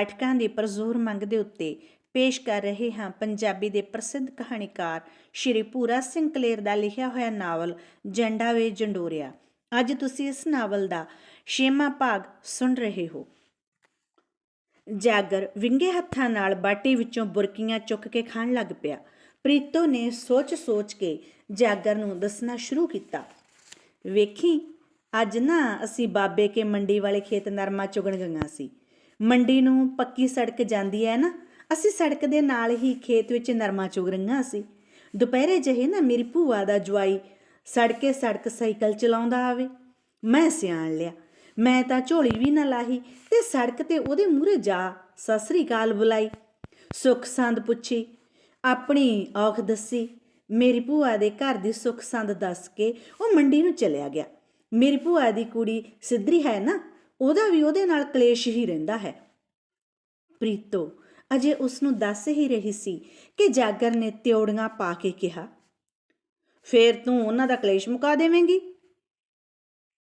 ਨਾਟਕਾਂ ਦੀ ਪ੍ਰਜ਼ੋਰ ਮੰਗ ਦੇ ਉੱਤੇ ਪੇਸ਼ ਕਰ ਰਹੇ ਹਾਂ ਪੰਜਾਬੀ ਦੇ ਪ੍ਰਸਿੱਧ ਕਹਾਣੀਕਾਰ ਸ਼੍ਰੀ ਪੂਰਾ ਸਿੰਘ ਕਲੇਰ ਦਾ ਲਿਖਿਆ ਹੋਇਆ ਨਾਵਲ ਜੰਡਾ ਵੇ ਜੰਡੋਰਿਆ। ਅੱਜ ਤੁਸੀਂ ਇਸ ਨਾਵਲ ਦਾ ਛੇਵਾਂ ਭਾਗ ਸੁਣ ਰਹੇ ਹੋ। ਜਾਗਰ ਵਿੰਗੇ ਹੱਥਾਂ ਨਾਲ ਬਾਟੀ ਵਿੱਚੋਂ ਬੁਰਕੀਆਂ ਚੁੱਕ ਕੇ ਖਾਣ ਲੱਗ ਪਿਆ। ਪ੍ਰੀਤੋ ਨੇ ਸੋਚ-ਸੋਚ ਕੇ ਜਾਗਰ ਨੂੰ ਦੱਸਣਾ ਸ਼ੁਰੂ ਕੀਤਾ। ਵੇਖੀ, ਅੱਜ ਨਾ ਅਸੀਂ ਬਾਬੇ ਕੇ ਮੰਡੀ ਵਾਲੇ ਖੇਤ ਨਰਮਾ ਚੁਗਣ ਗਈਆਂ ਸੀ। ਮੰਡੀ ਨੂੰ ਪੱਕੀ ਸੜਕ ਜਾਂਦੀ ਹੈ ਨਾ, ਅਸੀਂ ਸੜਕ ਦੇ ਨਾਲ ਹੀ ਖੇਤ ਵਿੱਚ ਨਰਮਾ ਚੁਗ ਰਹੀਆਂ ਸੀ। ਦੁਪਹਿਰੇ ਜਿਹੇ ਨਾ ਮੇਰੀ ਭੂਆ ਦਾ ਜਵਾਈ ਸੜਕੇ ਸੜਕ ਸਾਈਕਲ ਚਲਾਉਂਦਾ ਆਵੇ। ਮੈਂ ਸਿਆਣ ਲਿਆ। ਮੈਂ ਤਾਂ ਝੋਲੀ ਵੀ ਨਾ ਲਾਹੀ ਤੇ ਸੜਕ ਤੇ ਉਹਦੇ ਮੂਹਰੇ ਜਾ ਸਸਰੀ ਕਾਲ ਬੁਲਾਈ। ਸੁੱਖ ਸੰਦ ਪੁੱਛੀ। ਆਪਣੀ ਔਖ ਦੱਸੀ। ਮੇਰੀ ਭੂਆ ਦੇ ਘਰ ਦੀ ਸੁੱਖ ਸੰਦ ਦੱਸ ਕੇ ਉਹ ਮੰਡੀ ਨੂੰ ਚਲਿਆ ਗਿਆ। ਮੇਰੀ ਭੂਆ ਦੀ ਕੁੜੀ ਸਿੱਧਰੀ ਹੈ ਨਾ ਉਹਦਾ ਵੀ ਉਹਦੇ ਨਾਲ ਕਲੇਸ਼ ਹੀ ਰਹਿੰਦਾ ਹੈ। ਪ੍ਰੀਤੋ, ਅਜੇ ਉਸ ਨੂੰ ਦੱਸ ਹੀ ਰਹੀ ਸੀ ਕਿ ਜਾਗਰ ਨੇ ਤਿਉੜੀਆਂ ਪਾ ਕੇ ਕਿਹਾ, ਫੇਰ ਤੂੰ ਉਹਨਾਂ ਦਾ ਕਲੇਸ਼ ਮੁਕਾ ਦੇਵੇਂਗੀ?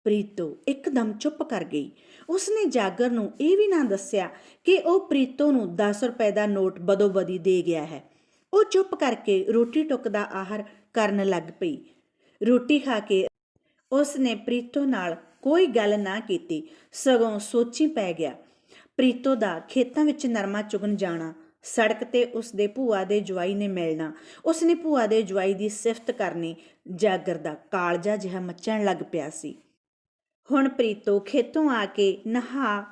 ਪ੍ਰੀਤੋ ਇੱਕਦਮ ਚੁੱਪ ਕਰ ਗਈ। ਉਸਨੇ ਜਾਗਰ ਨੂੰ ਇਹ ਵੀ ਨਾ ਦੱਸਿਆ ਕਿ ਉਹ ਪ੍ਰੀਤੋ ਨੂੰ 10 ਰੁਪਏ ਦਾ ਨੋਟ ਬਦੋਬਦੀ ਦੇ ਗਿਆ ਹੈ। ਉਹ ਚੁੱਪ ਕਰਕੇ ਰੋਟੀ ਟੁੱਕ ਦਾ ਆਹਾਰ ਕਰਨ ਲੱਗ ਪਈ। ਰੋਟੀ ਖਾ ਕੇ ਉਸਨੇ ਪ੍ਰੀਤੋ ਨਾਲ ਕੋਈ ਗੱਲ ਨਾ ਕੀਤੀ, ਸਗੋਂ ਸੋਚੀ ਪੈ ਗਿਆ। ਪ੍ਰੀਤੋ ਦਾ ਖੇਤਾਂ ਵਿੱਚ ਨਰਮਾ ਚੁਗਣ ਜਾਣਾ, ਸੜਕ ਤੇ ਉਸਦੇ ਭੂਆ ਦੇ ਜਵਾਈ ਨੇ ਮਿਲਣਾ, ਉਸਨੇ ਭੂਆ ਦੇ ਜਵਾਈ ਦੀ ਸਿਫਤ ਕਰਨੀ, ਜਾਗਰ ਦਾ ਕਾਲਜਾ ਜਿਹਾ ਮੱਚਣ ਲੱਗ ਪਿਆ ਸੀ। ਹੁਣ ਪ੍ਰੀਤੋ ਖੇਤੋਂ ਆ ਕੇ ਨਹਾ,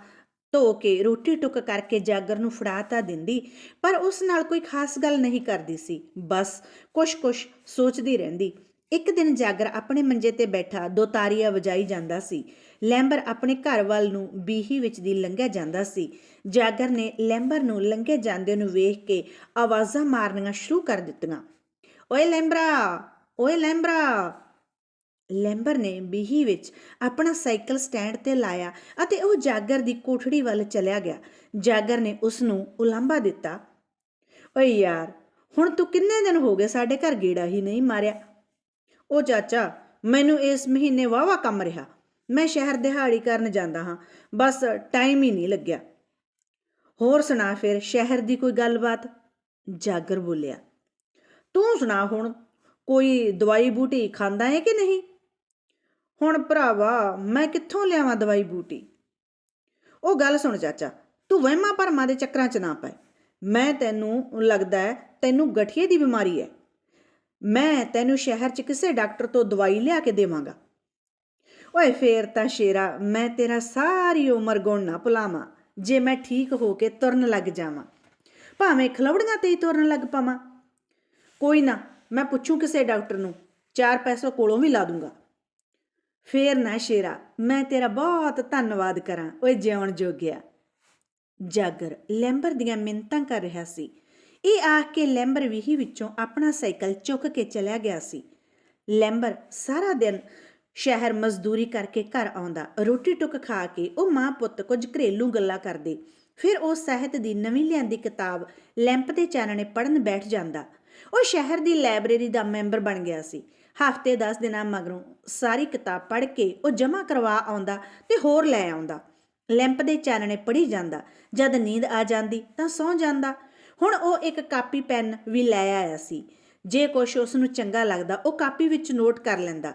ਧੋ ਕੇ, ਰੋਟੀ ਟੁੱਕ ਕਰਕੇ ਜਾਗਰ ਨੂੰ ਫੜਾ ਤਾਂ ਦਿੰਦੀ, ਪਰ ਉਸ ਨਾਲ ਕੋਈ ਖਾਸ ਗੱਲ ਨਹੀਂ ਕਰਦੀ ਸੀ। ਬਸ ਕੁਛ-ਕੁਛ ਸੋਚਦੀ ਰਹਿੰਦੀ। ਇੱਕ ਦਿਨ ਜਾਗਰ ਆਪਣੇ ਮੰਜੇ ਤੇ ਬੈਠਾ ਦੋ ਤਾਰੀਆਂ ਵਜਾਈ ਜਾਂਦਾ ਸੀ। ਲੈਂਬਰ ਆਪਣੇ ਘਰ ਵੱਲ ਨੂੰ ਬੀਹੀ ਵਿੱਚ ਦੀ ਲੰਘਿਆ ਜਾਂਦਾ ਸੀ। ਜਾਗਰ ਨੇ ਲੈਂਬਰ ਨੂੰ ਲੰਘੇ ਜਾਂਦੇ ਨੂੰ ਵੇਖ ਕੇ ਆਵਾਜ਼ਾਂ ਮਾਰਨੀਆਂ ਸ਼ੁਰੂ ਕਰ ਦਿੱਤੀਆਂ। ਓਏ ਲੈਂਬਰਾ ਓਏ ਲੈਂਬਰਾ। ਲੈਂਬਰ ਨੇ ਬੀਹੀ ਵਿੱਚ ਆਪਣਾ ਸਾਈਕਲ ਸਟੈਂਡ ਤੇ ਲਾਇਆ ਅਤੇ ਉਹ ਜਾਗਰ ਦੀ ਕੋਠੜੀ ਵੱਲ ਚਲਿਆ ਗਿਆ। ਜਾਗਰ ਨੇ ਉਸ ਨੂੰ ਉਲਾਂਭਾ ਦਿੱਤਾ। ਓਏ ਯਾਰ, ਹੁਣ ਤੂੰ ਕਿੰਨੇ ਦਿਨ ਹੋ ਗਏ ਸਾਡੇ ਘਰ ਗੇੜਾ ਹੀ ਨਹੀਂ ਮਾਰਿਆ? ਉਹ ਚਾਚਾ, ਮੈਨੂੰ ਇਸ ਮਹੀਨੇ ਵਾਵਾ ਕੰਮ ਰਿਹਾ। ਮੈਂ ਸ਼ਹਿਰ ਦਿਹਾੜੀ ਕਰਨ ਜਾਂਦਾ ਹਾਂ, ਬਸ ਟਾਈਮ ਹੀ ਨਹੀਂ ਲੱਗਿਆ। ਹੋਰ ਸੁਣਾ ਫਿਰ, ਸ਼ਹਿਰ ਦੀ ਕੋਈ ਗੱਲਬਾਤ? ਜਾਗਰ ਬੋਲਿਆ, ਤੂੰ ਸੁਣਾ ਹੁਣ, ਕੋਈ ਦਵਾਈ ਬੂਟੀ ਖਾਂਦਾ ਹੈ ਕਿ ਨਹੀਂ? ਹੁਣ ਭਰਾਵਾ, ਮੈਂ ਕਿੱਥੋਂ ਲਿਆਵਾਂ ਦਵਾਈ ਬੂਟੀ? ਉਹ ਗੱਲ ਸੁਣ ਚਾਚਾ, ਤੂੰ ਵਹਿਮਾਂ ਭਰਮਾਂ ਦੇ ਚੱਕਰਾਂ 'ਚ ਨਾ ਪਏ ਮੈਂ ਤੈਨੂੰ, ਲੱਗਦਾ ਹੈ, ਤੈਨੂੰ ਗਠੀਏ ਦੀ ਬਿਮਾਰੀ ਹੈ। ਮੈਂ ਤੈਨੂੰ ਸ਼ਹਿਰ 'ਚ ਕਿਸੇ ਡਾਕਟਰ ਤੋਂ ਦਵਾਈ ਲਿਆ ਕੇ ਦੇਵਾਂਗਾ। ਓਏ ਫੇਰ ਤਾਂ ਸ਼ੇਰਾ, ਮੈਂ ਤੇਰਾ ਸਾਰੀ ਉਮਰ ਗੁਣ ਨਾ ਭੁਲਾਵਾਂ, ਜੇ ਮੈਂ ਠੀਕ ਹੋ ਕੇ ਤੁਰਨ ਲੱਗ ਜਾਵਾਂ। ਭਾਵੇਂ ਖਲਵੜੀਆਂ ਤੇ ਹੀ ਤੁਰਨ ਲੱਗ ਪਾਵਾਂ। ਕੋਈ ਨਾ, ਮੈਂ ਪੁੱਛੂ ਕਿਸੇ ਡਾਕਟਰ ਨੂੰ, ਚਾਰ ਪੈਸੇ ਕੋਲੋਂ ਵੀ ਲਾ ਦੂੰਗਾ। ਫੇਰ ਨਾ ਸ਼ੇਰਾ, ਮੈਂ ਤੇਰਾ ਬਹੁਤ ਧੰਨਵਾਦ ਕਰਾਂ, ਓਏ ਜਿਉਣ ਜੋਗਿਆ। ਜਾਗਰ, ਲੈਂਬਰ ਦੀਆਂ ਮਿੰਤਾਂ ਕਰ ਰਿਹਾ ਸੀ। ਇਹ ਆਖ ਕੇ ਲੈਂਬਰ ਵੀਹੀ ਵਿੱਚੋਂ ਆਪਣਾ ਸਾਈਕਲ ਚੁੱਕ ਕੇ ਚਲਿਆ ਗਿਆ ਸੀ। ਲੈਂਬਰ ਸਾਰਾ ਦਿਨ ਸ਼ਹਿਰ ਮਜ਼ਦੂਰੀ ਕਰਕੇ ਘਰ ਆਉਂਦਾ। ਰੋਟੀ ਟੁੱਕ ਖਾ ਕੇ ਉਹ ਮਾਂ ਪੁੱਤ ਕੁਝ ਘਰੇਲੂ ਗੱਲਾਂ ਕਰਦੇ। ਫਿਰ ਉਹ ਸਾਹਿਤ ਦੀ ਨਵੀਂ ਲਿਆਂਦੀ ਕਿਤਾਬ ਲੈਂਪ ਦੇ ਚਾਨਣੇ ਪੜਨ ਬੈਠ ਜਾਂਦਾ। ਉਹ ਸ਼ਹਿਰ ਦੀ ਲਾਇਬ੍ਰੇਰੀ ਦਾ ਮੈਂਬਰ ਬਣ ਗਿਆ ਸੀ। ਹਫ਼ਤੇ 10 ਦਿਨਾਂ ਮਗਰੋਂ ਸਾਰੀ ਕਿਤਾਬ ਪੜ੍ਹ ਕੇ ਉਹ ਜਮ੍ਹਾਂ ਕਰਵਾ ਆਉਂਦਾ ਤੇ ਹੋਰ ਲੈ ਆਉਂਦਾ। ਲੈਂਪ ਦੇ ਚਾਨਣੇ ਪੜੀ ਜਾਂਦਾ। ਜਦ ਨੀਂਦ ਆ ਜਾਂਦੀ ਤਾਂ ਸੌਂ ਜਾਂਦਾ। ਹੁਣ ਉਹ ਇੱਕ ਕਾਪੀ ਪੈਨ ਵੀ ਲੈ ਆਇਆ ਸੀ। ਜੇ ਕੁਛ ਉਸ ਨੂੰ ਚੰਗਾ ਲੱਗਦਾ, ਉਹ ਕਾਪੀ ਵਿੱਚ ਨੋਟ ਕਰ ਲੈਂਦਾ।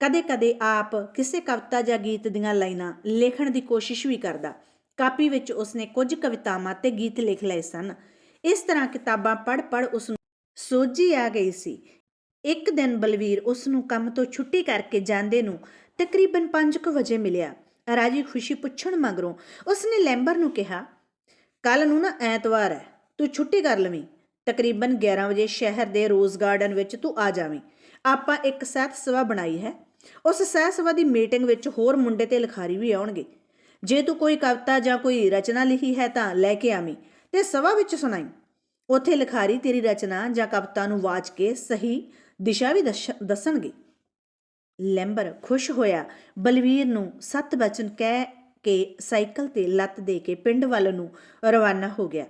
ਕਦੇ-ਕਦੇ ਆਪ ਕਿਸੇ ਕਵਿਤਾ ਜਾਂ ਗੀਤ ਦੀਆਂ ਲਾਈਨਾਂ ਲਿਖਣ ਦੀ ਕੋਸ਼ਿਸ਼ ਵੀ ਕਰਦਾ। ਕਾਪੀ ਵਿੱਚ ਉਸਨੇ ਕੁਝ ਕਵਿਤਾਵਾਂ ਤੇ ਗੀਤ ਲਿਖ ਲਏ ਸਨ। ਇਸ ਤਰ੍ਹਾਂ ਕਿਤਾਬਾਂ ਪੜ੍ਹ-ਪੜ੍ਹ ਉਸ ਨੂੰ ਸੋਝੀ ਆ ਗਈ ਸੀ। ਇੱਕ ਦਿਨ ਬਲਵੀਰ ਉਸ ਨੂੰ ਕੰਮ ਤੋਂ ਛੁੱਟੀ ਕਰਕੇ ਜਾਂਦੇ ਨੂੰ ਤਕਰੀਬਨ 5:00 ਵਜੇ ਮਿਲਿਆ। ਰਾਜੀ ਖੁਸ਼ੀ ਪੁੱਛਣ ਮਗਰੋਂ ਉਸਨੇ ਲੈਂਬਰ ਨੂੰ ਕਿਹਾ ਕੱਲ ਨੂੰ ਨਾ ਐਤਵਾਰ ਹੈ। ਤੂੰ ਛੁੱਟੀ ਕਰ ਲਵੀਂ। ਤਕਰੀਬਨ 11 ਵਜੇ ਸ਼ਹਿਰ ਦੇ ਰੋਜ਼ ਗਾਰਡਨ ਵਿੱਚ ਤੂੰ ਆ ਜਾਵੀਂ। ਆਪਾਂ ਇੱਕ ਸਹਿਤ ਸਭਾ ਬਣਾਈ ਹੈ। ਉਸ ਸਹਿਤ ਸਭਾ ਦੀ ਮੀਟਿੰਗ ਵਿੱਚ ਹੋਰ ਮੁੰਡੇ ਤੇ ਲਿਖਾਰੀ ਵੀ ਆਉਣਗੇ। ਜੇ ਤੂੰ ਕੋਈ ਕਵਿਤਾ ਜਾਂ ਕੋਈ ਰਚਨਾ ਲਿਖੀ ਹੈ ਤਾਂ ਲੈ ਕੇ ਆਵੀਂ ਤੇ ਸਭਾ ਵਿੱਚ ਸੁਣਾਈ। ਉੱਥੇ ਲਿਖਾਰੀ ਤੇਰੀ ਰਚਨਾ ਜਾਂ ਕਵਿਤਾ ਨੂੰ ਵਾਚ ਕੇ ਸਹੀ ਦਿਸ਼ਾ ਵੀ ਦੱਸ- ਦੱਸਣਗੇ। ਲੈਂਬਰ ਖੁਸ਼ ਹੋਇਆ। ਬਲਵੀਰ ਨੂੰ ਸੱਤ ਬਚਨ ਕਹਿ ਕੇ ਸਾਈਕਲ ਤੇ ਲੱਤ ਦੇ ਕੇ ਪਿੰਡ ਵੱਲ ਨੂੰ ਰਵਾਨਾ ਹੋ ਗਿਆ।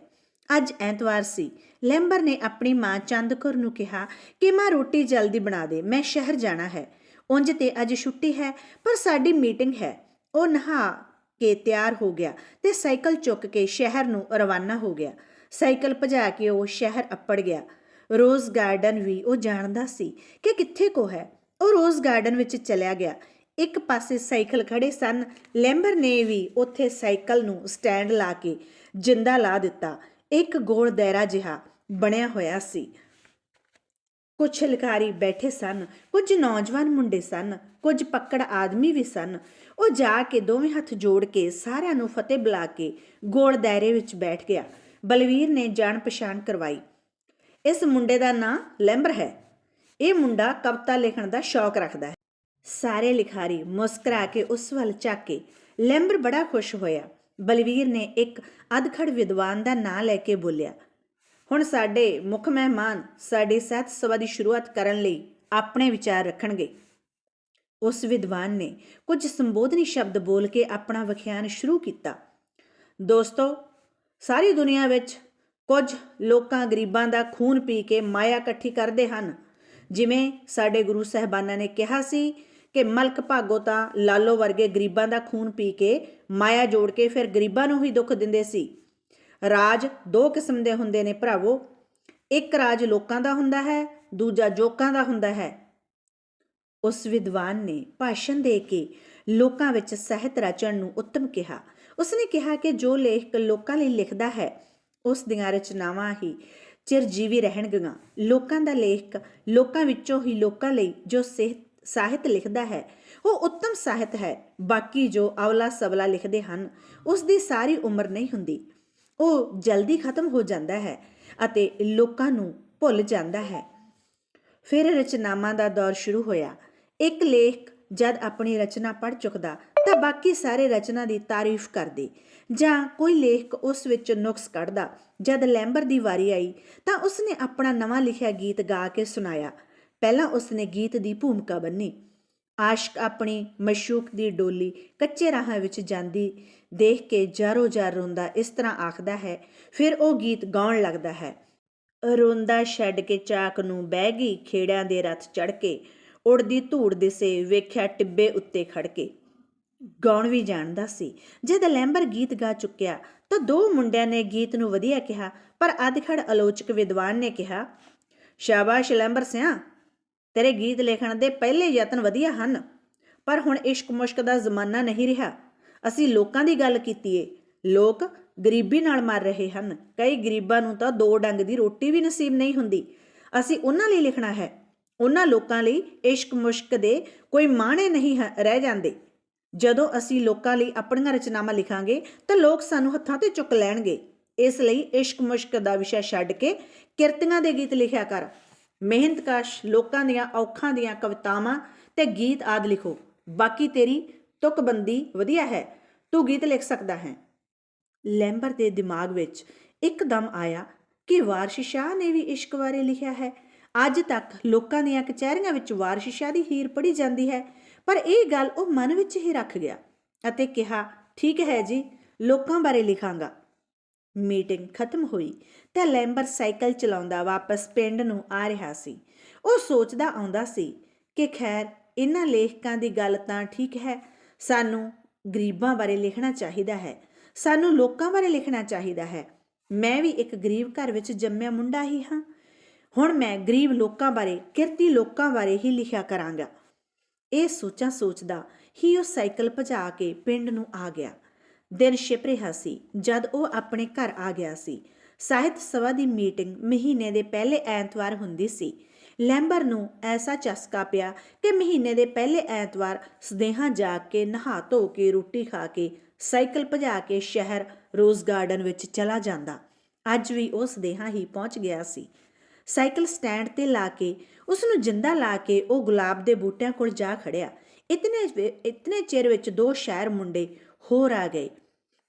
ਅੱਜ ਐਤਵਾਰ ਸੀ। ਲੈਂਬਰ ਨੇ ਆਪਣੀ ਮਾਂ ਚੰਦਕੌਰ ਨੂੰ ਕਿਹਾ ਕਿ ਮਾਂ ਰੋਟੀ ਜਲਦੀ ਬਣਾ ਦੇ, ਮੈਂ ਸ਼ਹਿਰ ਜਾਣਾ ਹੈ। ਉਂਝ ਤੇ ਅੱਜ ਛੁੱਟੀ ਹੈ, ਪਰ ਸਾਡੀ ਮੀਟਿੰਗ ਹੈ। ਉਹ ਨਹਾ ਕੇ ਤਿਆਰ ਹੋ ਗਿਆ ਤੇ ਸਾਈਕਲ ਚੁੱਕ ਕੇ ਸ਼ਹਿਰ ਨੂੰ ਰਵਾਨਾ ਹੋ ਗਿਆ। ਸਾਈਕਲ ਭਜਾ ਕੇ ਉਹ ਸ਼ਹਿਰ ਅੱਪੜ ਗਿਆ। ਰੋਜ਼ ਗਾਰਡਨ ਵੀ ਉਹ ਜਾਣਦਾ ਸੀ ਕਿ ਕਿੱਥੇ ਕੋ ਹੈ। ਉਹ ਰੋਜ਼ ਗਾਰਡਨ ਵਿੱਚ ਚਲਿਆ ਗਿਆ। ਇੱਕ ਪਾਸੇ ਸਾਈਕਲ ਖੜੇ ਸਨ। ਲੈਂਬਰ ਨੇ ਵੀ ਉੱਥੇ ਸਾਈਕਲ ਨੂੰ ਸਟੈਂਡ ਲਾ ਕੇ ਜਿੰਦਾ ਲਾ ਦਿੱਤਾ। ਇੱਕ ਗੋਲ ਦਾਇਰਾ ਜਿਹਾ ਬਣਿਆ ਹੋਇਆ ਸੀ। ਕੁਝ ਲਿਖਾਰੀ ਬੈਠੇ ਸਨ, ਕੁਝ ਨੌਜਵਾਨ ਮੁੰਡੇ ਸਨ, ਕੁਝ ਪੱਕੜ ਆਦਮੀ ਵੀ ਸਨ। ਉਹ ਜਾ ਕੇ ਦੋਵੇਂ ਹੱਥ ਜੋੜ ਕੇ ਸਾਰਿਆਂ ਨੂੰ ਫਤਿਹ ਬੁਲਾ ਕੇ ਗੋਲ ਦਾਇਰੇ ਵਿੱਚ ਬੈਠ ਗਿਆ। ਬਲਵੀਰ ਨੇ ਜਾਣ ਪਛਾਣ ਕਰਵਾਈ। ਇਸ ਮੁੰਡੇ ਦਾ ਨਾਂ ਲੈਂਬਰ ਹੈ। ਇਹ ਮੁੰਡਾ ਕਵਿਤਾ ਲਿਖਣ ਦਾ ਸ਼ੌਕ ਰੱਖਦਾ ਹੈ। ਸਾਰੇ ਲਿਖਾਰੀ ਮੁਸਕਰਾ ਕੇ ਉਸ ਵੱਲ ਝਾਕੇ। ਲੈਂਬਰ ਬੜਾ ਖੁਸ਼ ਹੋਇਆ। ਬਲਵੀਰ ਨੇ ਇੱਕ ਅਧਖੜ ਵਿਦਵਾਨ ਦਾ ਨਾਂ ਲੈ ਕੇ ਬੋਲਿਆ, ਹੁਣ ਸਾਡੇ ਮੁੱਖ ਮਹਿਮਾਨ ਸਾਡੀ ਸਹਿਤ ਸਭਾ ਦੀ ਸ਼ੁਰੂਆਤ ਕਰਨ ਲਈ ਆਪਣੇ ਵਿਚਾਰ ਰੱਖਣਗੇ। ਉਸ ਵਿਦਵਾਨ ਨੇ ਕੁਝ ਸੰਬੋਧਨੀ ਸ਼ਬਦ ਬੋਲ ਕੇ ਆਪਣਾ ਵਿਖਿਆਨ ਸ਼ੁਰੂ ਕੀਤਾ, ਦੋਸਤੋ, ਸਾਰੀ ਦੁਨੀਆ ਵਿੱਚ ਕੁਝ ਲੋਕਾਂ ਗਰੀਬਾਂ ਦਾ ਖੂਨ ਪੀ ਕੇ ਮਾਇਆ ਇਕੱਠੀ ਕਰਦੇ ਹਨ, ਜਿਵੇਂ ਸਾਡੇ ਗੁਰੂ ਸਾਹਿਬਾਨਾਂ ਨੇ ਕਿਹਾ ਸੀ ਕਿ ਮਲਕ ਭਾਗੋ ਤਾਂ ਲਾਲੋ ਵਰਗੇ ਗਰੀਬਾਂ ਦਾ ਖੂਨ ਪੀ ਕੇ ਮਾਇਆ ਜੋੜ ਕੇ ਫਿਰ ਗਰੀਬਾਂ ਨੂੰ ਹੀ ਦੁੱਖ ਦਿੰਦੇ ਸੀ। ਰਾਜ ਦੋ ਕਿਸਮ ਦੇ ਹੁੰਦੇ ਨੇ ਭਰਾਵੋ। ਇੱਕ ਰਾਜ ਲੋਕਾਂ ਦਾ ਹੁੰਦਾ ਹੈ, ਦੂਜਾ ਜੋਕਾਂ ਦਾ ਹੁੰਦਾ ਹੈ। ਉਸ ਵਿਦਵਾਨ ਨੇ ਭਾਸ਼ਣ ਦੇ ਕੇ ਲੋਕਾਂ ਵਿੱਚ ਸਾਹਿਤ ਰਚਣ ਨੂੰ ਉੱਤਮ ਕਿਹਾ। ਉਸਨੇ ਕਿਹਾ ਕਿ ਜੋ ਲੇਖਕ ਲੋਕਾਂ ਲਈ ਲਿਖਦਾ ਹੈ, ਉਸ ਦੀਆਂ ਰਚਨਾਵਾਂ ਹੀ ਚਿਰਜੀਵੀ ਰਹਿਣਗੀਆਂ। ਲੋਕਾਂ ਦਾ ਲੇਖਕ ਲੋਕਾਂ ਵਿੱਚੋਂ ਹੀ ਲੋਕਾਂ ਲਈ ਜੋ ਸਿਹਤ ਸਾਹਿਤ ਲਿਖਦਾ ਹੈ। ਉਹ ਉੱਤਮ ਸਾਹਿਤ ਹੈ। ਬਾਕੀ ਜੋ ਅਵਲਾ ਸਵਲਾ ਲਿਖਦੇ ਹਨ, ਉਸ ਦੀ ਸਾਰੀ ਉਮਰ ਨਹੀਂ ਹੁੰਦੀ। ਉਹ ਜਲਦੀ ਖਤਮ ਹੋ ਜਾਂਦਾ ਹੈ ਅਤੇ ਲੋਕਾਂ ਨੂੰ ਭੁੱਲ ਜਾਂਦਾ ਹੈ। ਫਿਰ ਰਚਨਾਵਾਂ ਦਾ ਦੌਰ ਸ਼ੁਰੂ ਹੋਇਆ। ਇੱਕ ਲੇਖ ਜਦ ਆਪਣੀ ਰਚਨਾ ਪੜ੍ਹ ਚੁੱਕਦਾ, ਤਾਂ ਬਾਕੀ ਸਾਰੇ ਰਚਨਾ ਦੀ ਤਾਰੀਫ ਕਰਦੇ। ਜਾਂ ਕੋਈ ਲੇਖ ਉਸ ਵਿੱਚ ਨੁਕਸ ਕੱਢਦਾ। ਜਦ ਲੈਂਬਰ ਦੀ ਵਾਰੀ ਆਈ, ਤਾਂ ਉਸਨੇ ਆਪਣਾ ਨਵਾਂ ਲਿਖਿਆ ਗੀਤ ਗਾ ਕੇ ਸੁਣਾਇਆ। ਪਹਿਲਾਂ ਉਸਨੇ ਗੀਤ ਦੀ ਭੂਮਿਕਾ ਬੰਨੀ। ਆਸ਼ਕ ਆਪਣੀ ਮਸ਼ੂਕ ਦੀ ਡੋਲੀ ਕੱਚੇ ਰਾਹਾਂ ਵਿੱਚ ਜਾਂਦੀ ਦੇਖ ਕੇ ਜਾਰੋ ਜਾਰ ਰੋਂਦਾ ਇਸ ਤਰ੍ਹਾਂ ਆਖਦਾ ਹੈ, ਫਿਰ ਉਹ ਗੀਤ ਗਾਉਣ ਲੱਗਦਾ ਹੈ। ਰੋਂਦਾ ਛੱਡ ਕੇ ਚਾਕ ਨੂੰ ਬਹਿ ਗਈ ਖੇੜਿਆਂ ਦੇ ਰੱਥ ਚੜ ਕੇ, ਉੜਦੀ ਧੂੜ ਦਿਸੇ ਵੇਖਿਆ ਟਿੱਬੇ ਉੱਤੇ ਖੜ ਕੇ। ਗਾਉਣ ਵੀ ਜਾਣਦਾ ਸੀ, ਜਦ ਲੈਂਬਰ ਗੀਤ ਗਾ ਚੁੱਕਿਆ ਤਾਂ ਦੋ ਮੁੰਡਿਆਂ ਨੇ ਗੀਤ ਨੂੰ ਵਧੀਆ ਕਿਹਾ, ਪਰ ਅਧਖੜ ਆਲੋਚਕ ਵਿਦਵਾਨ ਨੇ ਕਿਹਾ, ਸ਼ਾਬਾਸ਼ ਲੈਂਬਰ ਸਿਆ। ਤੇਰੇ ਗੀਤ ਲਿਖਣ ਦੇ ਪਹਿਲੇ ਯਤਨ ਵਧੀਆ ਹਨ, ਪਰ ਹੁਣ ਇਸ਼ਕ ਮੁਸ਼ਕ ਦਾ ਜ਼ਮਾਨਾ ਨਹੀਂ ਰਿਹਾ। ਅਸੀਂ ਲੋਕਾਂ ਦੀ ਗੱਲ ਕੀਤੀ ਏ। ਲੋਕ ਗਰੀਬੀ ਨਾਲ ਮਰ ਰਹੇ ਹਨ। ਕਈ ਗਰੀਬਾਂ ਨੂੰ ਤਾਂ ਦੋ ਡੰਗ ਦੀ ਰੋਟੀ ਵੀ ਨਸੀਬ ਨਹੀਂ ਹੁੰਦੀ। ਅਸੀਂ ਉਹਨਾਂ ਲਈ ਲਿਖਣਾ ਹੈ। ਉਹਨਾਂ ਲੋਕਾਂ ਲਈ ਇਸ਼ਕ ਮੁਸ਼ਕ ਦੇ ਕੋਈ ਮਾਣੇ ਨਹੀਂ ਹੈ- ਰਹਿ ਜਾਂਦੇ। ਜਦੋਂ ਅਸੀਂ ਲੋਕਾਂ ਲਈ ਆਪਣੀਆਂ ਰਚਨਾਵਾਂ ਲਿਖਾਂਗੇ, ਤਾਂ ਲੋਕ ਸਾਨੂੰ ਹੱਥਾਂ ਤੇ ਚੁੱਕ ਲੈਣਗੇ। ਇਸ ਲਈ ਇਸ਼ਕ ਮੁਸ਼ਕ ਦਾ ਵਿਸ਼ਾ ਛੱਡ ਕੇ ਕਿਰਤੀਆਂ ਦੇ ਗੀਤ ਲਿਖਿਆ ਕਰ। ਮਿਹਨਤਕਸ਼ ਲੋਕਾਂ ਦੀਆਂ ਔਖਾਂ ਦੀਆਂ ਕਵਿਤਾਵਾਂ ਤੇ ਗੀਤ ਆਦ ਲਿਖੋ। ਬਾਕੀ ਤੇਰੀ ਤੁਕਬੰਦੀ ਵਧੀਆ ਹੈ, ਤੂੰ ਗੀਤ ਲਿਖ ਸਕਦਾ ਹੈ। ਲੈਂਬਰ ਦੇ ਦਿਮਾਗ ਵਿੱਚ ਇੱਕਦਮ ਆਇਆ ਕਿ ਵਾਰਸ਼ ਸ਼ਾਹ ਨੇ ਵੀ ਇਸ਼ਕ ਬਾਰੇ ਲਿਖਿਆ ਹੈ। ਅੱਜ ਤੱਕ ਲੋਕਾਂ ਦੀਆਂ ਕਚਹਿਰੀਆਂ ਵਿੱਚ ਵਾਰਸ਼ ਸ਼ਾਹ ਦੀ ਹੀਰ ਪੜੀ ਜਾਂਦੀ ਹੈ, ਪਰ ਇਹ ਗੱਲ ਉਹ ਮਨ ਵਿੱਚ ਹੀ ਰੱਖ ਗਿਆ ਅਤੇ ਕਿਹਾ, ਠੀਕ ਹੈ ਜੀ, ਲੋਕਾਂ ਬਾਰੇ ਲਿਖਾਂਗਾ। ਮੀਟਿੰਗ ਖਤਮ ਹੋਈ ਤੇ ਲੈਂਬਰ ਸਾਈਕਲ ਚਲਾਉਂਦਾ ਵਾਪਸ ਪਿੰਡ ਨੂੰ ਆ ਰਿਹਾ ਸੀ। ਉਹ ਸੋਚਦਾ ਆਉਂਦਾ ਸੀ ਕਿ ਖੈਰ ਇਹਨਾਂ ਲੇਖਕਾਂ ਦੀ ਗੱਲ ਤਾਂ ਠੀਕ ਹੈ, ਸਾਨੂੰ ਗਰੀਬਾਂ ਬਾਰੇ ਲਿਖਣਾ ਚਾਹੀਦਾ ਹੈ, ਸਾਨੂੰ ਲੋਕਾਂ ਬਾਰੇ ਲਿਖਣਾ ਚਾਹੀਦਾ ਹੈ। ਮੈਂ ਵੀ ਇੱਕ ਗਰੀਬ ਘਰ ਵਿੱਚ ਜੰਮਿਆ ਮੁੰਡਾ ਹੀ ਹਾਂ। ਹੁਣ ਮੈਂ ਗਰੀਬ ਲੋਕਾਂ ਬਾਰੇ, ਕਿਰਤੀ ਲੋਕਾਂ ਬਾਰੇ ਹੀ ਲਿਖਿਆ ਕਰਾਂਗਾ। ਇਹ ਸੋਚਾਂ ਸੋਚਦਾ ਹੀ ਉਹ ਸਾਈਕਲ ਭਜਾ ਕੇ ਪਿੰਡ ਨੂੰ ਆ ਗਿਆ। ਦਿਨ ਛਿਪ ਰਿਹਾ ਸੀ, ਜਦ ਉਹ ਆਪਣੇ ਘਰ ਆ ਗਿਆ ਸੀ। ਸਾਹਿਤ ਸਭਾ ਦੀ ਮੀਟਿੰਗ ਮਹੀਨੇ ਦੇ ਪਹਿਲੇ ਐਤਵਾਰ ਹੁੰਦੀ ਸੀ। ਲੈਂਬਰ ਨੂੰ ਐਸਾ ਚਸਕਾ ਪਿਆ ਕਿ ਮਹੀਨੇ ਦੇ ਪਹਿਲੇ ਐਤਵਾਰ ਸਦੇਹਾ ਜਾ ਕੇ ਨਹਾ ਧੋ ਕੇ, ਰੋਟੀ ਖਾ ਕੇ, ਸਾਈਕਲ ਭਜਾ ਕੇ ਸ਼ਹਿਰ ਰੋਜ਼ ਗਾਰਡਨ ਵਿੱਚ ਚਲਾ ਜਾਂਦਾ। ਅੱਜ ਵੀ ਉਹ ਸਦੇਹਾ ਹੀ ਪਹੁੰਚ ਗਿਆ ਸੀ। ਸਾਈਕਲ ਸਟੈਂਡ ਤੇ ਲਾ ਕੇ ਉਸ ਨੂੰ ਜਿੰਦਾ ਲਾ ਕੇ ਉਹ ਗੁਲਾਬ ਦੇ ਬੂਟਿਆਂ ਕੋਲ ਜਾ ਖੜਿਆ। ਇਤਨੇ ਇਤਨੇ ਚਿਰ ਵਿੱਚ ਦੋ ਸ਼ਹਿਰ ਮੁੰਡੇ ਹੋਰ ਆ ਗਏ।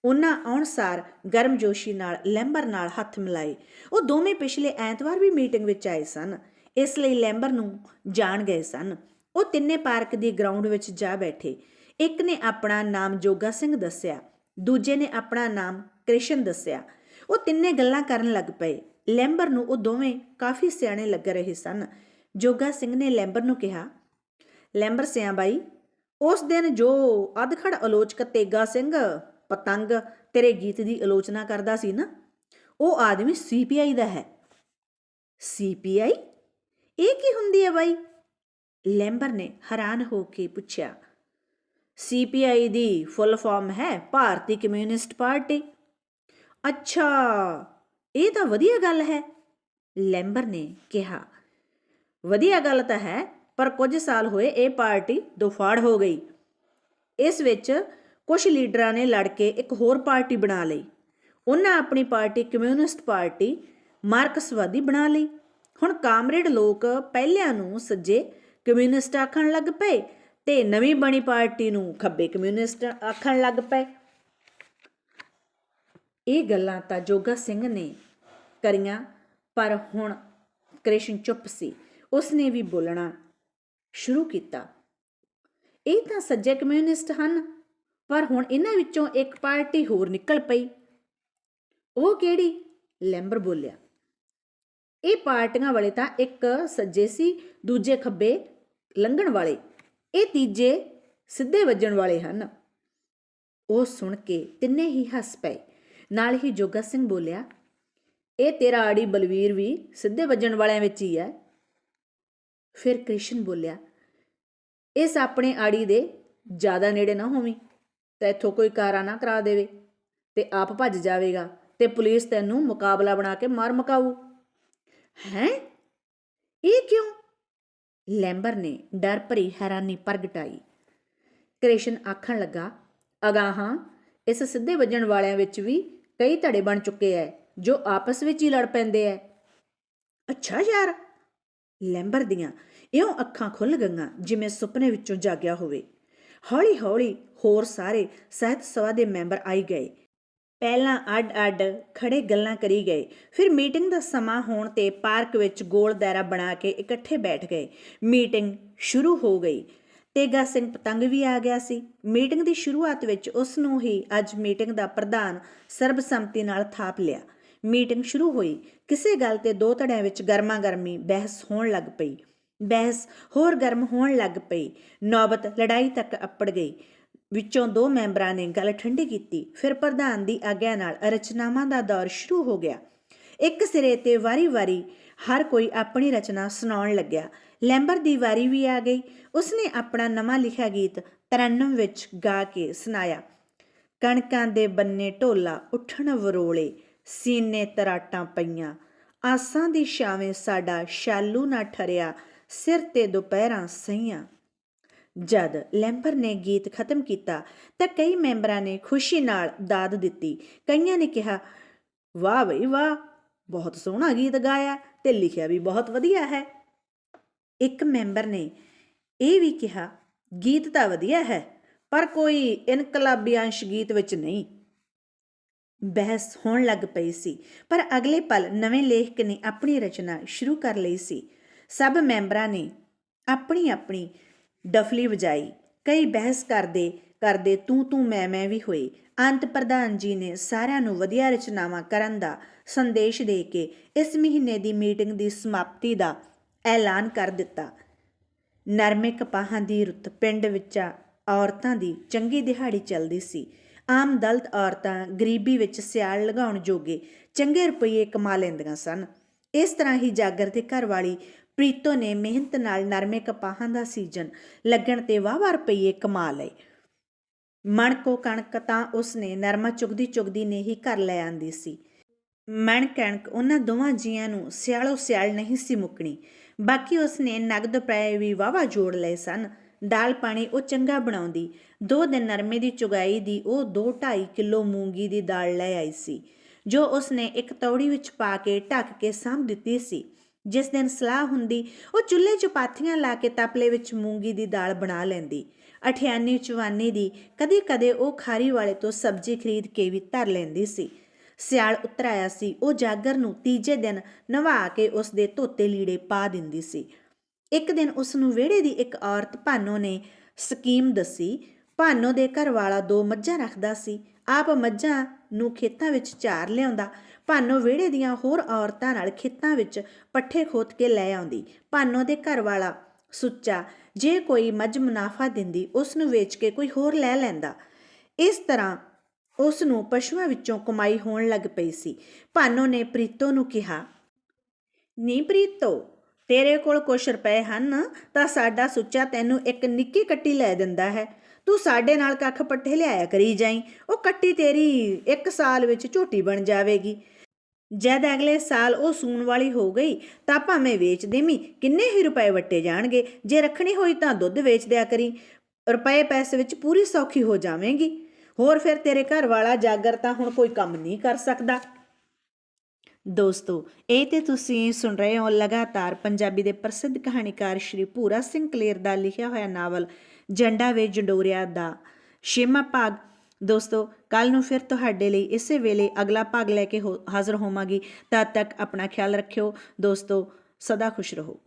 ਉਹਨਾਂ ਆਉਣਸਾਰ ਗਰਮਜੋਸ਼ੀ ਨਾਲ, ਲੈਂਬਰ ਨਾਲ ਹੱਥ ਮਿਲਾਏ। ਉਹ ਦੋਵੇਂ ਪਿਛਲੇ ਐਤਵਾਰ ਵੀ ਮੀਟਿੰਗ ਵਿੱਚ ਆਏ ਸਨ। ਇਸ ਲਈ ਲੈਂਬਰ ਨੂੰ ਜਾਣ ਗਏ ਸਨ। ਉਹ ਤਿੰਨੇ ਪਾਰਕ ਦੀ ਗਰਾਊਂਡ ਵਿੱਚ ਜਾ ਬੈਠੇ। ਇੱਕ ਨੇ ਆਪਣਾ ਨਾਮ ਜੋਗਾ ਸਿੰਘ ਦੱਸਿਆ। ਦੂਜੇ ਨੇ ਆਪਣਾ ਨਾਮ ਕ੍ਰਿਸ਼ਨ ਦੱਸਿਆ। ਉਹ ਤਿੰਨੇ ਗੱਲਾਂ ਕਰਨ ਲੱਗ ਪਏ। ਲੈਂਬਰ ਨੂੰ ਉਹ ਦੋਵੇਂ ਕਾਫੀ ਸਿਆਣੇ ਲੱਗ ਰਹੇ ਸਨ। ਜੋਗਾ ਸਿੰਘ ਨੇ ਲੈਂਬਰ ਨੂੰ ਕਿਹਾ, ਲੈਂਬਰ ਸਿਆਂ ਬਾਈ ਉਸ ਦਿਨ ਜੋ ਅਧਖੜ ਆਲੋਚਕ ਤੇਗਾ ਸਿੰਘ ਪਤੰਗ ਤੇਰੇ ਗੀਤ ਦੀ ਆਲੋਚਨਾ ਕਰਦਾ ਸੀ ਨਾ, ਉਹ ਆਦਮੀ ਸੀਪੀਆਈ ਦਾ ਹੈ। ਸੀਪੀਆਈ ਇਹ ਕੀ ਹੁੰਦੀ ਹੈ ਬਾਈ? ਲੈਂਬਰ ਨੇ ਹੈਰਾਨ ਹੋ ਕੇ ਪੁੱਛਿਆ ਸੀਪੀਆਈ ਦੀ ਫੁੱਲ ਫਾਰਮ ਹੈ ਭਾਰਤੀ ਕਮਿਊਨਿਸਟ ਪਾਰਟੀ? ਅੱਛਾ, ਇਹ ਤਾਂ ਵਧੀਆ ਗੱਲ ਹੈ। ਲੈਂਬਰ ਨੇ ਕਿਹਾ, ਵਧੀਆ ਗੱਲ ਤਾਂ ਹੈ ਪਰ ਕੁਝ ਸਾਲ ਹੋਏ ਇਹ ਪਾਰਟੀ ਦੋਫਾੜ ਹੋ ਗਈ। ਇਸ ਵਿੱਚ ਕੁਝ ਲੀਡਰਾਂ ਨੇ ਲੜ ਕੇ ਇੱਕ ਹੋਰ ਪਾਰਟੀ ਬਣਾ ਲਈ। ਉਹਨਾਂ ਆਪਣੀ ਪਾਰਟੀ ਕਮਿਊਨਿਸਟ ਪਾਰਟੀ ਮਾਰਕਸਵਾਦੀ ਬਣਾ ਲਈ। ਹੁਣ ਕਾਮਰੇਡ ਲੋਕ ਪਹਿਲਿਆਂ ਨੂੰ ਸੱਜੇ ਕਮਿਊਨਿਸਟ ਆਖਣ ਲੱਗ ਪਏ ਤੇ ਨਵੀਂ ਬਣੀ ਪਾਰਟੀ ਨੂੰ ਖੱਬੇ ਕਮਿਊਨਿਸਟ ਆਖਣ ਲੱਗ ਪਏ। ਇਹ ਗੱਲਾਂ ਤਾਂ ਜੋਗਾ ਸਿੰਘ ਨੇ ਕਰੀਆਂ, ਪਰ ਹੁਣ ਕ੍ਰਿਸ਼ਨ ਚੁੱਪ ਸੀ। ਉਸਨੇ ਵੀ ਬੋਲਣਾ ਸ਼ੁਰੂ ਕੀਤਾ। ਇਹ ਤਾਂ ਸੱਜੇ ਕਮਿਊਨਿਸਟ ਹਨ, ਪਰ ਹੁਣ ਇਹਨਾਂ ਵਿੱਚੋਂ ਇੱਕ ਪਾਰਟੀ ਹੋਰ ਨਿਕਲ ਪਈ। ਉਹ ਕਿਹੜੀ? ਲੈਂਬਰ ਬੋਲਿਆ। ਇਹ ਪਾਰਟੀਆਂ ਵਾਲੇ ਤਾਂ ਇੱਕ ਸੱਜੇ ਸੀ, ਦੂਜੇ ਖੱਬੇ ਲੰਘਣ ਵਾਲੇ। ਇਹ ਤੀਜੇ ਸਿੱਧੇ ਵੱਜਣ ਵਾਲੇ ਹਨ। ਉਹ ਸੁਣ ਕੇ ਤਿੰਨੇ ਹੀ ਹੱਸ ਪਏ। ਨਾਲ ਹੀ ਜੋਗਾ ਸਿੰਘ ਬੋਲਿਆ, ਇਹ ਤੇਰਾ ਆੜੀ ਬਲਵੀਰ ਵੀ ਸਿੱਧੇ ਵੱਜਣ ਵਾਲਿਆਂ ਵਿੱਚ ਹੀ ਹੈ। ਫਿਰ ਕ੍ਰਿਸ਼ਨ ਬੋਲਿਆ, ਇਸ ਆਪਣੇ ਆੜੀ ਦੇ ਜ਼ਿਆਦਾ ਨੇੜੇ ਨਾ ਹੋਵੀਂ, ਤਾਂ ਇੱਥੋਂ ਕੋਈ ਕਾਰਾ ਨਾ ਕਰਾ ਦੇਵੇ, ਤੇ ਆਪ ਭੱਜ ਜਾਵੇਗਾ ਤੇ ਪੁਲਿਸ ਤੈਨੂੰ ਮੁਕਾਬਲਾ ਬਣਾ ਕੇ ਮਾਰ ਮਕਾਊ। ਹੈ? ਇਹ ਕਿਉਂ? ਲੈਂਬਰ ਨੇ ਡਰ ਭਰੀ ਹੈਰਾਨੀ ਪ੍ਰਗਟਾਈ। ਕ੍ਰਿਸ਼ਨ ਆਖਣ ਲੱਗਾ, ਅਗਾਹਾਂ, ਇਸ ਸਿੱਧੇ ਵੱਜਣ ਵਾਲਿਆਂ ਵਿੱਚ ਵੀ ਕਈ ਧੜੇ ਬਣ ਚੁੱਕੇ ਐ, ਜੋ ਆਪਸ ਵਿੱਚ ਹੀ ਲੜ ਪੈਂਦੇ ਐ। ਅੱਛਾ ਯਾਰ। ਲੈਂਬਰ ਦੀਆਂ ਇਉਂ ਅੱਖਾਂ ਖੁੱਲ ਗਈਆਂ ਜਿਵੇਂ ਸੁਪਨੇ ਵਿੱਚੋਂ ਜਾਗਿਆ ਹੋਵੇ। ਹੌਲੀ ਹੌਲੀ ਹੋਰ ਸਾਰੇ ਸਹਿਤ ਸਭਾ ਦੇ ਮੈਂਬਰ ਆਈ ਗਏ। ਪਹਿਲਾਂ ਅੱਡ-ਅੱਡ ਖੜੇ ਗੱਲਾਂ ਕਰੀ ਗਏ। ਫਿਰ ਮੀਟਿੰਗ ਦਾ ਸਮਾਂ ਹੋਣ ਤੇ ਪਾਰਕ ਵਿੱਚ ਗੋਲ ਦਾਇਰਾ ਬਣਾ ਕੇ ਇਕੱਠੇ ਬੈਠ ਗਏ। ਮੀਟਿੰਗ ਸ਼ੁਰੂ ਹੋ ਗਈ। ਤੇਗਾ ਸਿੰਘ ਪਤੰਗ ਵੀ ਆ ਗਿਆ ਸੀ। ਮੀਟਿੰਗ ਦੀ ਸ਼ੁਰੂਆਤ ਵਿੱਚ ਉਸ ਨੂੰ ਹੀ ਅੱਜ ਮੀਟਿੰਗ ਦਾ ਪ੍ਰਧਾਨ ਸਰਬਸੰਮਤੀ ਨਾਲ ਥਾਪ ਲਿਆ। ਮੀਟਿੰਗ ਸ਼ੁਰੂ ਹੋਈ। ਕਿਸੇ ਗੱਲ ਤੇ ਦੋ ਧੜਿਆਂ ਵਿੱਚ ਗਰਮਾ ਗਰਮੀ ਬਹਿਸ ਹੋਣ ਲੱਗ ਪਈ। ਬਹਿਸ ਹੋਰ ਗਰਮ ਹੋਣ ਲੱਗ ਪਈ। ਨੌਬਤ ਲੜਾਈ ਤੱਕ ਅੱਪੜ ਗਈ। ਵਿੱਚੋਂ ਦੋ ਮੈਂਬਰਾਂ ਨੇ ਗੱਲ ਠੰਡੀ ਕੀਤੀ। ਫਿਰ ਪ੍ਰਧਾਨ ਦੀ ਆਗਿਆ ਨਾਲ ਰਚਨਾਵਾਂ ਦਾ ਦੌਰ ਸ਼ੁਰੂ ਹੋ ਗਿਆ। ਇੱਕ ਸਿਰੇ ਤੇ ਵਾਰੀ-ਵਾਰੀ ਹਰ ਕੋਈ ਆਪਣੀ ਰਚਨਾ ਸੁਣਾਉਣ ਲੱਗਿਆ। ਲੈਂਬਰ ਦੀ ਵਾਰੀ ਵੀ ਆ ਗਈ। ਉਸਨੇ ਆਪਣਾ ਨਵਾਂ ਲਿਖਿਆ ਗੀਤ ਤਰਨਮ ਵਿੱਚ ਗਾ ਕੇ ਸੁਣਾਇਆ। ਕਣਕਾਂ ਦੇ ਬੰਨੇ ਢੋਲਾ ਉੱਠਣ ਵਰੋਲੇ, ਸੀਨੇ ਤਰਾਟਾਂ ਪਈਆਂ। ਆਸਾਂ ਦੀ ਛਾਵੇਂ ਸਾਡਾ ਸ਼ਾਲੂ ਨਾ ਠਰਿਆ। ਸਿਰ ਤੇ ਦੁਪਹਿਰਾਂ ਸਈਆਂ ਜਦ ਲੈਂਬਰ ਨੇ ਗੀਤ ਖਤਮ ਕੀਤਾ ਤਾਂ ਕਈ ਮੈਂਬਰਾਂ ਨੇ ਖੁਸ਼ੀ ਨਾਲ ਦਾਦ ਦਿੱਤੀ। ਕਈਆਂ ਨੇ ਕਿਹਾ, ਵਾਹ ਬਈ ਵਾਹ, ਬਹੁਤ ਸੋਹਣਾ ਗੀਤ ਗਾਇਆ ਤੇ ਲਿਖਿਆ ਵੀ ਬਹੁਤ ਵਧੀਆ ਹੈ। ਇੱਕ ਮੈਂਬਰ ਨੇ ਇਹ ਵੀ ਕਿਹਾ, ਗੀਤ ਤਾਂ ਵਧੀਆ ਹੈ, ਪਰ ਕੋਈ ਇਨਕਲਾਬੀ ਅੰਸ਼ ਗੀਤ ਵਿੱਚ ਨਹੀਂ। ਬਹਿਸ ਹੋਣ ਲੱਗ ਪਈ ਸੀ, ਪਰ ਅਗਲੇ ਪਲ ਨਵੇਂ ਲੇਖਕ ਨੇ ਆਪਣੀ ਰਚਨਾ ਸ਼ੁਰੂ ਕਰ ਲਈ ਸੀ। ਸਭ ਮੈਂਬਰਾਂ ਨੇ ਆਪਣੀ ਆਪਣੀ ਡਫਲੀ ਵਜਾਈ। ਕਈ ਬਹਿਸ ਕਰਦੇ ਕਰਦੇ ਤੂੰ ਤੂੰ ਮੈਂ ਮੈਂ ਵੀ ਹੋਏ ਅੰਤ ਪ੍ਰਧਾਨ ਜੀ ਨੇ ਸਾਰਿਆਂ ਨੂੰ ਵਧੀਆ ਰਚਨਾਵਾਂ ਕਰਨ ਦਾ ਸੰਦੇਸ਼ ਦੇ ਕੇ ਇਸ ਮਹੀਨੇ ਦੀ ਮੀਟਿੰਗ ਦੀ ਸਮਾਪਤੀ ਦਾ ਐਲਾਨ ਕਰ ਦਿੱਤਾ। ਨਰਮੇ ਕਪਾਹਾਂ ਦੀ ਰੁੱਤ ਪਿੰਡ ਵਿੱਚ ਔਰਤਾਂ ਦੀ ਚੰਗੀ ਦਿਹਾੜੀ ਚੱਲਦੀ ਸੀ। ਆਮ ਦਲਤ ਔਰਤਾਂ ਗਰੀਬੀ ਵਿੱਚ ਸਿਆਲ ਲਗਾਉਣ ਜੋਗੇ ਚੰਗੇ ਰੁਪਏ ਕਮਾ ਲੈਂਦੀਆਂ ਸਨ। ਇਸ ਤਰ੍ਹਾਂ ਹੀ ਜਾਗਰ ਦੇ ਘਰ ਵਾਲੀ ਪ੍ਰੀਤੋ ਨੇ ਮਿਹਨਤ ਨਾਲ ਨਰਮੇ ਕਪਾਹਾਂ ਦਾ ਸੀਜ਼ਨ ਲੱਗਣ ਤੇ ਵਾਹ-ਵਾਹ ਰੁਪਏ ਕਮਾ ਲਏ। ਮਣਕੋ ਕਣਕ ਤਾਂ ਉਸਨੇ ਨਰਮਾ ਚੁਗਦੀ ਚੁਗਦੀ ਨੇ ਹੀ ਘਰ ਲੈ ਆਂਦੀ ਸੀ। ਮਣ ਕਣਕ ਉਹਨਾਂ ਦੋਵਾਂ ਜੀਆਂ ਨੂੰ ਸਿਆਲੋ ਸਿਆਲ ਨਹੀਂ ਸੀ ਮੁੱਕਣੀ। ਬਾਕੀ ਉਸਨੇ ਨਗਦ ਪੈ ਵੀ ਵਾਵਾ ਜੋੜ ਲਏ ਸਨ। ਦਾਲ ਪਾਣੀ ਉਹ ਚੰਗਾ ਬਣਾਉਂਦੀ। ਦੋ ਦਿਨ ਨਰਮੇ ਦੀ ਚੁਗਾਈ ਦੀ ਉਹ 2.5 ਕਿਲੋ ਮੂੰਗੀ ਦੀ ਦਾਲ ਲੈ ਆਈ ਸੀ, ਜੋ ਉਸਨੇ ਇੱਕ ਤੌੜੀ ਵਿੱਚ ਪਾ ਕੇ ਢੱਕ ਕੇ ਸਾਂਭ ਦਿੱਤੀ ਸੀ। ਜਿਸ ਦਿਨ ਸਲਾਹ ਹੁੰਦੀ, ਉਹ ਚੁੱਲ੍ਹੇ 'ਚ ਪਾਥੀਆਂ ਲਾ ਕੇ ਤਪਲੇ ਵਿੱਚ ਮੂੰਗੀ ਦੀ ਦਾਲ ਬਣਾ ਲੈਂਦੀ। ਅਠਿਆਨੀ ਚਵਾਨੀ ਦੀ ਕਦੇ-ਕਦੇ ਉਹ ਖਾਰੀ ਵਾਲੇ ਤੋਂ ਸਬਜ਼ੀ ਖਰੀਦ ਕੇ ਵੀ ਧਰ ਲੈਂਦੀ ਸੀ। ਸਿਆਲ ਉਤਰ ਆਇਆ ਸੀ, ਉਹ ਜਾਗਰ ਨੂੰ ਤੀਜੇ ਦਿਨ ਨਵਾ ਕੇ ਉਸ ਦੇ ਧੋਤੇ ਲੀੜੇ ਪਾ ਦਿੰਦੀ ਸੀ। ਇੱਕ ਦਿਨ ਉਸ ਨੂੰ ਵਿਹੜੇ ਦੀ ਇੱਕ ਔਰਤ ਭਾਨੋ ਨੇ ਸਕੀਮ ਦੱਸੀ। ਭਾਨੋ ਦੇ ਘਰ ਵਾਲਾ ਦੋ ਮੱਝਾਂ ਰੱਖਦਾ ਸੀ। ਆਪ ਮੱਝਾਂ ਨੂੰ ਖੇਤਾਂ ਵਿੱਚ ਚਾਰ ਲਿਆਉਂਦਾ ਭਾਨੋ ਵਿਹੜੇ ਦੀਆਂ ਹੋਰ ਔਰਤਾਂ ਨਾਲ ਖੇਤਾਂ ਵਿੱਚ ਪੱਠੇ ਖੋਤ ਕੇ ਲੈ ਆਉਂਦੀ। ਭਾਨੋ ਦੇ ਘਰ ਵਾਲਾ ਸੁੱਚਾ ਜੇ ਕੋਈ ਮੱਝ ਮੁਨਾਫਾ ਦਿੰਦੀ ਉਸ ਨੂੰ ਵੇਚ ਕੇ ਕੋਈ ਹੋਰ ਲੈ ਲੈਂਦਾ। ਇਸ ਤਰ੍ਹਾਂ ਉਸ ਨੂੰ ਪਸ਼ੂਆਂ ਵਿੱਚੋਂ ਕਮਾਈ ਹੋਣ ਲੱਗ ਪਈ ਸੀ। ਭਾਨੋ ਨੇ ਪ੍ਰੀਤੋ ਨੂੰ ਕਿਹਾ, ਨੀ ਪ੍ਰੀਤੋ, ਤੇਰੇ ਕੋਲ ਕੁਛ ਰੁਪਏ ਹਨ, ਤਾਂ ਸਾਡਾ ਸੁੱਚਾ ਤੈਨੂੰ ਇੱਕ ਨਿੱਕੀ ਕੱਟੀ ਲੈ ਦਿੰਦਾ ਹੈ। ਤੂੰ ਸਾਡੇ ਨਾਲ ਕੱਖ ਪੱਠੇ ਲਿਆਇਆ ਕਰੀ ਜਾਈ। ਉਹ ਕੱਟੀ ਤੇਰੀ ਇੱਕ ਸਾਲ ਵਿੱਚ ਝੋਟੀ ਬਣ ਜਾਵੇਗੀ। ਜਦ ਅਗਲੇ ਸਾਲ ਉਹ ਸੂਣ ਵਾਲੀ ਹੋ ਗਈ, ਤਾਂ ਭਾਵੇਂ ਵੇਚ ਦੇਵੀਂ, ਕਿੰਨੇ ਹੀ ਰੁਪਏ ਵੱਟੇ ਜਾਣਗੇ। ਜੇ ਰੱਖਣੀ ਹੋਈ ਤਾਂ ਦੁੱਧ ਵੇਚ ਦਿਆ ਕਰੀ। ਰੁਪਏ ਪੈਸੇ ਵਿੱਚ ਪੂਰੀ ਸੌਖੀ ਹੋ ਜਾਵੇਂਗੀ। ਹੋਰ ਫਿਰ ਤੇਰੇ ਘਰ ਵਾਲਾ ਜਾਗਰ ਤਾਂ ਹੁਣ ਕੋਈ ਕੰਮ ਨਹੀਂ ਕਰ ਸਕਦਾ। ਦੋਸਤੋ, ਇਹ ਤੇ ਤੁਸੀਂ ਸੁਣ ਰਹੇ ਹੋ ਲਗਾਤਾਰ ਪੰਜਾਬੀ ਦੇ ਪ੍ਰਸਿੱਧ ਕਹਾਣੀਕਾਰ ਸ਼੍ਰੀ ਭੂਰਾ ਸਿੰਘ ਕਲੇਰ ਦਾ ਲਿਖਿਆ ਹੋਇਆ ਨਾਵਲ, ਜੰਡਾ ਵੇ ਜੰਡੋਰਿਆ ਦਾ। ਛੇਵਾਂ ਭਾਗ ਦੋਸਤੋ ਕੱਲ ਨੂੰ ਫਿਰ ਤੁਹਾਡੇ ਲਈ ਇਸੇ ਵੇਲੇ ਅਗਲਾ ਭਾਗ ਲੈ ਕੇ ਹੋ- ਹਾਜ਼ਰ ਹੋਵਾਂਗੀ। ਤਦ ਤੱਕ ਆਪਣਾ ਖਿਆਲ ਰੱਖਿਓ। ਦੋਸਤੋ, ਸਦਾ ਖੁਸ਼ ਰਹੋ।